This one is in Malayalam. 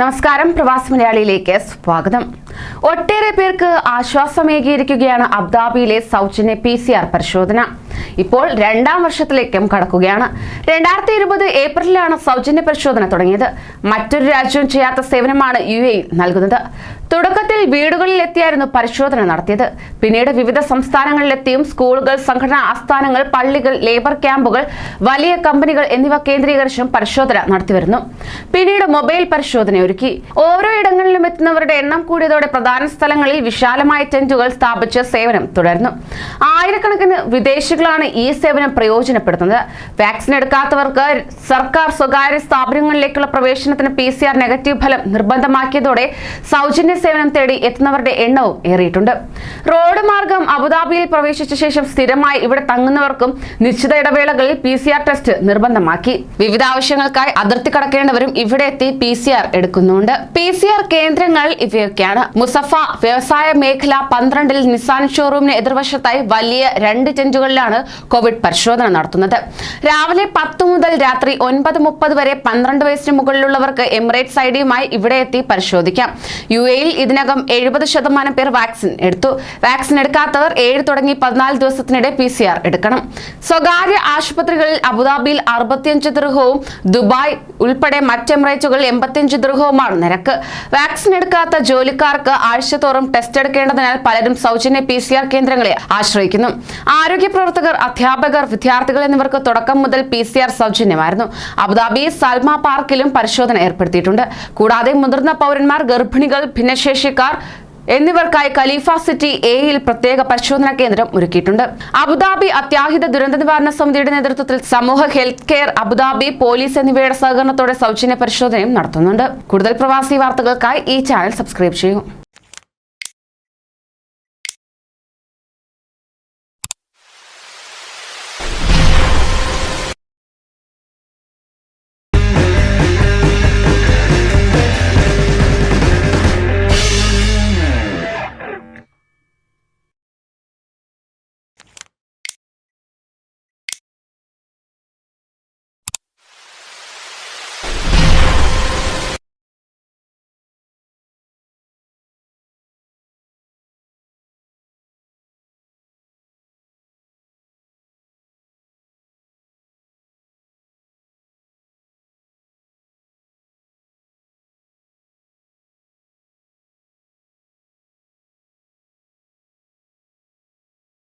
നമസ്കാരം. പ്രവാസി മലയാളിയിലേക്ക് സ്വാഗതം. ഒട്ടേറെ പേർക്ക് ആശ്വാസമേകിയിരിക്കുകയാണ് അബുദാബിയിലെ സൗജന്യ പി സി ആർ പരിശോധന. ഇപ്പോൾ രണ്ടാം വർഷത്തിലേക്കും കടക്കുകയാണ്. രണ്ടായിരത്തി ഇരുപത് ഏപ്രിലാണ് സൗജന്യ പരിശോധന തുടങ്ങിയത്. മറ്റൊരു രാജ്യവും ചെയ്യാത്ത സേവനമാണ് യു എ നൽകുന്നത്. തുടക്കത്തിൽ വീടുകളിൽ എത്തിയായിരുന്നു പരിശോധന നടത്തിയത്. പിന്നീട് വിവിധ സംസ്ഥാനങ്ങളിലെത്തിയും സ്കൂളുകൾ സംഘടനാ ആസ്ഥാനങ്ങൾ പള്ളികൾ ലേബർ ക്യാമ്പുകൾ വലിയ കമ്പനികൾ എന്നിവ കേന്ദ്രീകരിച്ചും പരിശോധന നടത്തിവരുന്നു. പിന്നീട് മൊബൈൽ പരിശോധന ഒരുക്കി ഓരോ ഇടങ്ങളിലും എത്തുന്നവരുടെ എണ്ണം കൂടിയതോടെ പ്രധാന സ്ഥലങ്ങളിൽ വിശാലമായ ടെന്റുകൾ സ്ഥാപിച്ച് സേവനം തുടർന്നു ആയിരക്കണക്കിന് വിദേശികളാണ് ഈ സേവനം പ്രയോജനപ്പെടുത്തുന്നത്. വാക്സിൻ എടുക്കാത്തവർക്ക് സർക്കാർ സ്വകാര്യ സ്ഥാപനങ്ങളിലേക്കുള്ള പ്രവേശനത്തിന് പി നെഗറ്റീവ് ഫലം നിർബന്ധമാക്കിയതോടെ സൗജന്യ സേവനം തേടി എത്തുന്നവരുടെ എണ്ണവും ഏറിയിട്ടുണ്ട്. റോഡ് മാർഗം അബുദാബിയിൽ പ്രവേശിച്ച ശേഷം സ്ഥിരമായി ഇവിടെ തങ്ങുന്നവർക്കും നിശ്ചിത ഇടവേളകളിൽ പി സി ആർ ടെസ്റ്റ് നിർബന്ധമാക്കി. വിവിധ ആവശ്യങ്ങൾക്കായി അതിർത്തി കടക്കേണ്ടവരും ഇവിടെ എത്തി പി സി ആർ എടുക്കുന്നുണ്ട്. പി സി ആർ കേന്ദ്രങ്ങൾ ഇവയൊക്കെയാണ്. മുസഫ വ്യവസായ മേഖല പന്ത്രണ്ടിൽ നിസാൻ ഷോറൂമിന് എതിർവശത്തായി വലിയ രണ്ട് ടെന്റുകളിലാണ് കോവിഡ് പരിശോധന നടത്തുന്നത്. രാവിലെ പത്ത് മുതൽ രാത്രി ഒൻപത് മുപ്പത് വരെ പന്ത്രണ്ട് വയസ്സിന് മുകളിലുള്ളവർക്ക് എമിറേറ്റ്സ് ഐ ഡിയുമായി ഇവിടെ എത്തി പരിശോധിക്കാം. യു എയിൽ ഇതിനകം എഴുപത് ശതമാനം പേർ വാക്സിൻ എടുത്തു. വാക്സിൻ എടുക്കാത്തവർ ഏഴ് തുടങ്ങി പതിനാല് ദിവസത്തിനിടെ പി സി ആർ എടുക്കണം. സ്വകാര്യ ആശുപത്രികളിൽ അബുദാബിയിൽ അറുപത്തിയഞ്ച് ദൃഹവും ദുബായ് ഉൾപ്പെടെ മറ്റ് എമിറേറ്റുകളിൽ എൺപത്തിയഞ്ച് ദൃഹവുമാണ് നിരക്ക്. വാക്സിൻ എടുക്കാത്ത ജോലിക്കാർക്ക് ആഴ്ചതോറും ടെസ്റ്റ് എടുക്കേണ്ടതിനാൽ പലരും സൗജന്യ പി സി ആർ കേന്ദ്രങ്ങളെ ആശ്രയിക്കുന്നു. ആരോഗ്യ പ്രവർത്തകർ അധ്യാപകർ വിദ്യാർത്ഥികൾ എന്നിവർക്ക് തുടക്കം മുതൽ പി സി ആർ സൗജന്യമായിരുന്നു. അബുദാബി സൽമ പാർക്കിലും പരിശോധന ഏർപ്പെടുത്തിയിട്ടുണ്ട്. കൂടാതെ മുതിർന്ന പൗരന്മാർ ഗർഭിണികൾ ഭിന്നശേഷിക്കാർ എന്നിവർക്കായി ഖലീഫ സിറ്റി എയിൽ പ്രത്യേക പരിശോധനാ കേന്ദ്രം ഒരുക്കിയിട്ടുണ്ട്. അബുദാബി അത്യാഹിത ദുരന്ത നിവാരണ സമിതിയുടെ നേതൃത്വത്തിൽ സമൂഹ ഹെൽത്ത് കെയർ അബുദാബി പോലീസ് എന്നിവയുടെ സഹകരണത്തോടെ സൗജന്യ പരിശോധനയും നടത്തുന്നുണ്ട്. കൂടുതൽ പ്രവാസി വാർത്തകൾക്കായി ഈ ചാനൽ സബ്സ്ക്രൈബ് ചെയ്യൂ.